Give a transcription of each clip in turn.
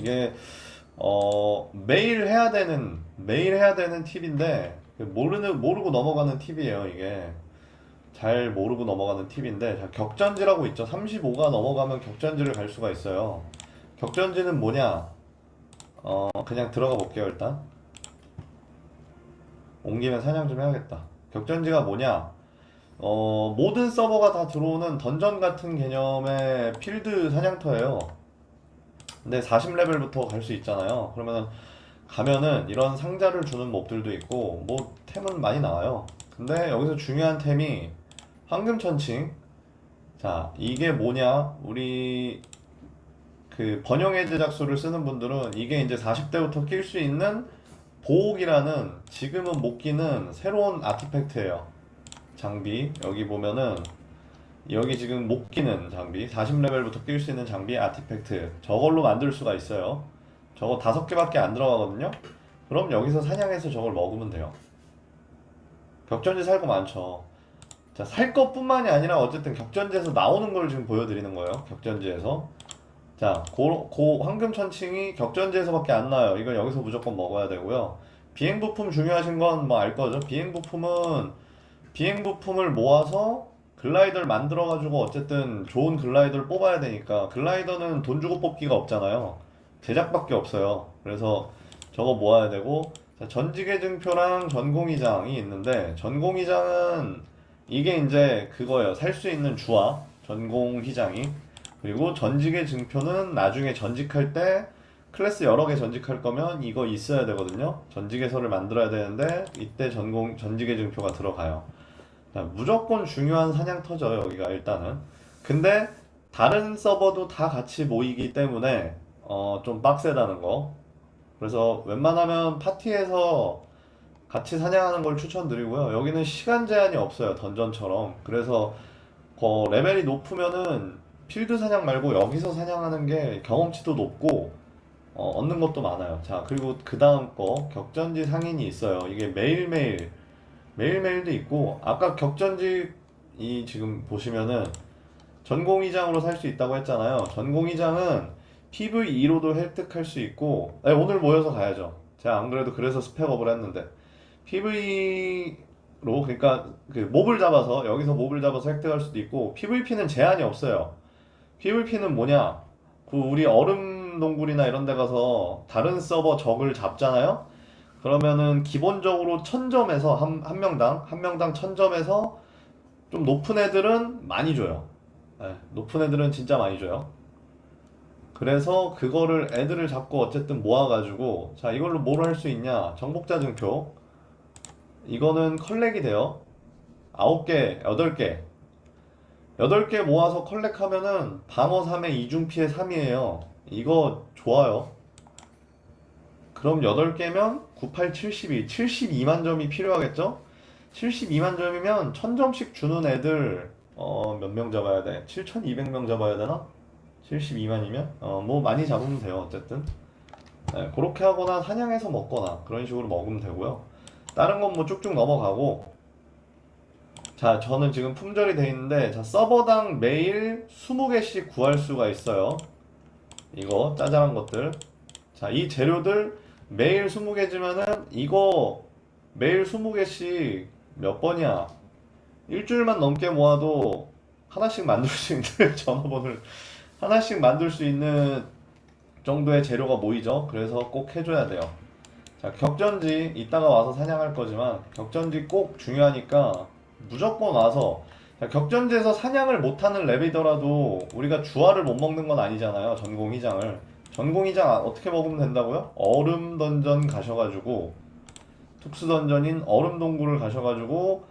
이게 어 매일 해야 되는 매일 해야 되는 팁인데 모르는 모르고 넘어가는 팁이에요 이게. 잘 모르고 넘어가는 팁인데 자, 격전지라고 있죠. 35가 넘어가면 격전지를 갈 수가 있어요. 격전지는 뭐냐? 어 그냥 들어가 볼게요 일단. 온 김에 사냥 좀 해야겠다. 격전지가 뭐냐? 어 모든 서버가 다 들어오는 던전 같은 개념의 필드 사냥터예요 근데 40레벨부터 갈 수 있잖아요. 그러면은 가면은 이런 상자를 주는 몹들도 있고 뭐 템은 많이 나와요. 근데 여기서 중요한 템이 황금 천칭. 자, 이게 뭐냐? 우리 그 번영의 제작소를 쓰는 분들은 이게 이제 40대부터 낄 수 있는 보옥이라는 지금은 못 끼는 새로운 아티팩트예요. 장비. 여기 보면은 여기 지금 못 끼는 장비 40레벨부터 낄수 있는 장비 아티팩트 저걸로 만들 수가 있어요. 저거 다섯 개밖에 안 들어가거든요? 그럼 여기서 사냥해서 저걸 먹으면 돼요. 격전지 살거 많죠. 자 살 것뿐만이 아니라 어쨌든 격전지에서 나오는 걸 지금 보여드리는 거예요 격전지에서. 자 고, 고 황금천칭이 격전지에서밖에 안 나요. 이건 여기서 무조건 먹어야 되고요. 비행 부품 중요하신 건 뭐 알 거죠? 비행 부품은 비행 부품을 모아서 글라이더를 만들어가지고 어쨌든 좋은 글라이더를 뽑아야 되니까 글라이더는 돈 주고 뽑기가 없잖아요. 제작밖에 없어요. 그래서 저거 모아야 되고 자, 전지계 증표랑 전공의장이 있는데 전공의장은 이게 이제 그거예요. 살 수 있는 주화 전공의장이 그리고 전직의 증표는 나중에 전직할 때 클래스 여러 개 전직할 거면 이거 있어야 되거든요. 전직에서를 만들어야 되는데 이때 전공 전직의 증표가 들어가요. 자, 무조건 중요한 사냥터죠 여기가 일단은. 근데 다른 서버도 다 같이 모이기 때문에 어, 좀 빡세다는 거. 그래서 웬만하면 파티에서 같이 사냥하는 걸 추천드리고요. 여기는 시간 제한이 없어요 던전처럼. 그래서 어, 레벨이 높으면은 필드 사냥 말고 여기서 사냥하는 게 경험치도 높고 어, 얻는 것도 많아요. 자 그리고 그 다음 거 격전지 상인이 있어요. 이게 매일매일 매일매일도 있고 아까 격전지 이 지금 보시면은 전공의장으로 살 수 있다고 했잖아요. 전공의장은 PVE로도 획득할 수 있고 네, 오늘 모여서 가야죠. 제가 안 그래도 그래서 스펙업을 했는데 PV로 그러니까 그 몹을 잡아서 여기서 몹을 잡아서 획득할 수도 있고 PVP는 제한이 없어요. PVP는 뭐냐? 그 우리 얼음 동굴이나 이런 데 가서 다른 서버 적을 잡잖아요. 그러면은 기본적으로 천점에서 한, 한 명당 한 명당 천점에서 좀 높은 애들은 많이 줘요. 네, 높은 애들은 진짜 많이 줘요. 그래서 그거를 애들을 잡고 어쨌든 모아가지고 자 이걸로 뭘 할 수 있냐? 정복자 증표 이거는 컬렉이 돼요. 9개, 8개 8개 모아서 컬렉하면은 방어 3에 이중 피해 3이에요. 이거 좋아요. 그럼 8개면 98, 72, 72만 점이 필요하겠죠? 72만 점이면 1000점씩 주는 애들 어, 몇 명 잡아야 돼? 7200명 잡아야 되나? 72만이면? 어, 뭐 많이 잡으면 돼요, 어쨌든. 네, 그렇게 하거나 사냥해서 먹거나 그런 식으로 먹으면 되고요. 다른 건 뭐 쭉쭉 넘어가고 자, 저는 지금 품절이 돼 있는데 자, 서버당 매일 20개씩 구할 수가 있어요. 이거 짜잘한 것들. 자, 이 재료들 매일 20개지만은 이거 매일 20개씩 몇 번이야? 일주일만 넘게 모아도 하나씩 만들 수 있는 전화번호를 하나씩 만들 수 있는 정도의 재료가 모이죠. 그래서 꼭 해줘야 돼요. 자, 격전지 이따가 와서 사냥할 거지만 격전지 꼭 중요하니까 무조건 와서 자, 격전지에서 사냥을 못하는 랩이더라도 우리가 주화를 못 먹는 건 아니잖아요. 전공휘장을. 전공이장 어떻게 먹으면 된다고요? 얼음 던전 가셔가지고 특수 던전인 얼음 동굴을 가셔가지고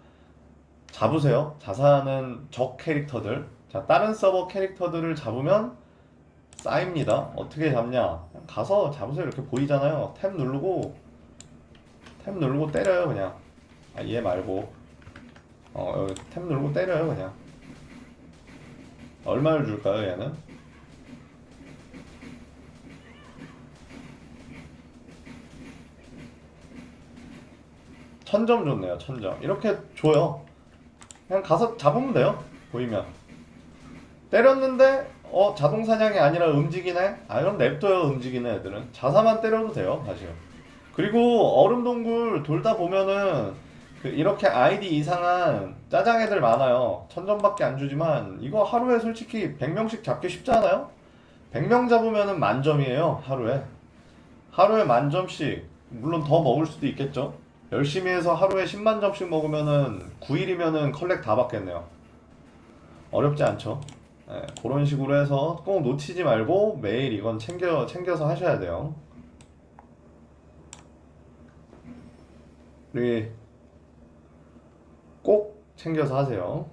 잡으세요. 자사하는 적 캐릭터들. 자, 다른 서버 캐릭터들을 잡으면 쌓입니다. 어떻게 잡냐? 그냥 가서 잡으세요. 이렇게 보이잖아요. 탭 누르고 탭 누르고 때려요 그냥. 아, 얘 말고. 어, 여기 탭 누르고 때려요 그냥. 얼마를 줄까요 얘는? 천점 줬네요, 천점. 이렇게 줘요. 그냥 가서 잡으면 돼요, 보이면. 때렸는데, 어 자동 사냥이 아니라 움직이네? 아 그럼 냅둬요 움직이는 애들은 자사만 때려도 돼요 사실 그리고 얼음 동굴 돌다 보면은 그 이렇게 아이디 이상한 짜장 애들 많아요 천점밖에 안 주지만 이거 하루에 솔직히 100명씩 잡기 쉽지 않아요? 100명 잡으면은 만점이에요 하루에 하루에 만점씩 물론 더 먹을 수도 있겠죠 열심히 해서 하루에 10만 점씩 먹으면은 9일이면은 컬렉 다 받겠네요 어렵지 않죠 네, 그런 식으로 해서 꼭 놓치지 말고 매일 이건 챙겨 챙겨서 하셔야 돼요. 우리 꼭 챙겨서 하세요.